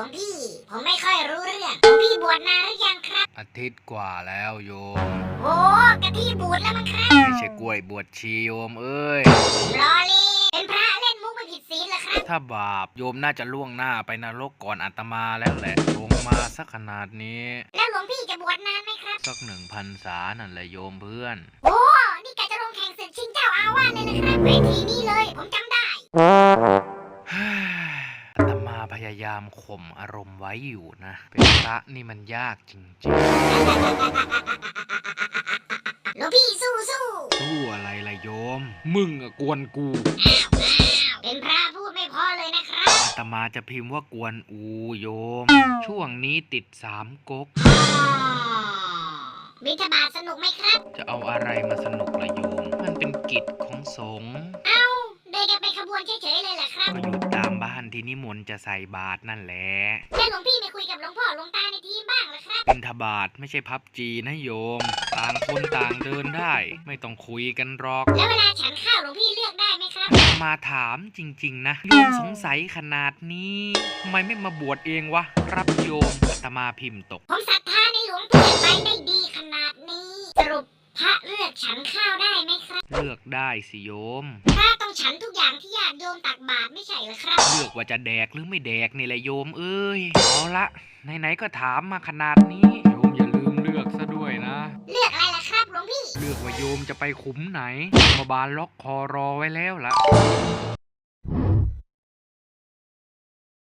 วงพี่ ผมไม่ค่อยรู้เรื่องหลวงพี่บวชนานหรือยังครับ อาทิตย์กว่าแล้วโยม โอ้กะทิบวชแล้วมั้งครับไม่ใช่กล้วยบวชชีโยมเอ้ยรอเล่นเป็นพระเล่นมุกไม่ผิดศีลเหรอครับ ถ้าบาปโยมน่าจะล่วงหน้าไปนรกก่อนอาตมาแล้วแหละลงมาสักขนาดนี้ แล้วหลวงพี่จะบวชนานไหมครับ สักหนึ่งพันษานั่นแหละโยมเพื่อน โอ้นี่กะจะลงแข่งศึกชิงเจ้าอาวาสเลยนะครับเวทีนี้เลย ผมจำได้ พยายามข่มอารมณ์ไว้อยู่นะ เป็นพระนี่มันยากจริงหลวงพี่สู้สู้ๆสู้อะไรล่ะโยม มึงอะกวนกู เป็นพระพูดไม่พอเลยนะครับ อาตมาจะพิมพ์ว่ากวนอูโยม ช่วงนี้ติดสามก๊กบิณฑบาตสนุกไหมครับ จะเอาอะไรมาสนุกล่ะโยม มันเป็นกิจของสงฆ์ เอ้า เดินกันไปขบวนเฉยๆเลยเหรอครับก็อยู่ตามบ้าน ที่นิมนต์จะใส่บาตรนั่นแหละ แล้วหลวงพี่ไม่คุยกับหลวงพ่อหลวงตาในทีมบ้างเหรอครับเป็นทบาทไม่ใช่พับจีนะโยม ต่างคนต่างเดินได้ ไม่ต้องคุยกันหรอก แล้วเวลาฉันข้าวหลวงพี่เลือกได้ไหมครับ มาถามจริง ๆ นะโยมสงสัยขนาดนี้ทำไมไม่มาบวชเองวะ ครับโยมอาตมาพิมพ์ตก ผมศรัทธาในหลวงพี่ไปได้ดีขนาดนี้ สรุปพระเลือกฉันข้าวได้ไหม ครับเลือกได้สิโยมพระต้องฉันทุกอย่างที่ญาติโยมตักบาตรไม่ใช่เหรอครับ เลือกว่าจะแดกหรือไม่แดกนี่แหละโยมเอ้ยเอาละไหนๆก็ถามมาขนาดนี้ โยมอย่าลืมเลือกซะด้วยนะ เลือกอะไรล่ะครับหลวงพี่ เลือกว่าโยมจะไปขุมไหนมาบาลล็อกคอรอไว้แล้วล่ะ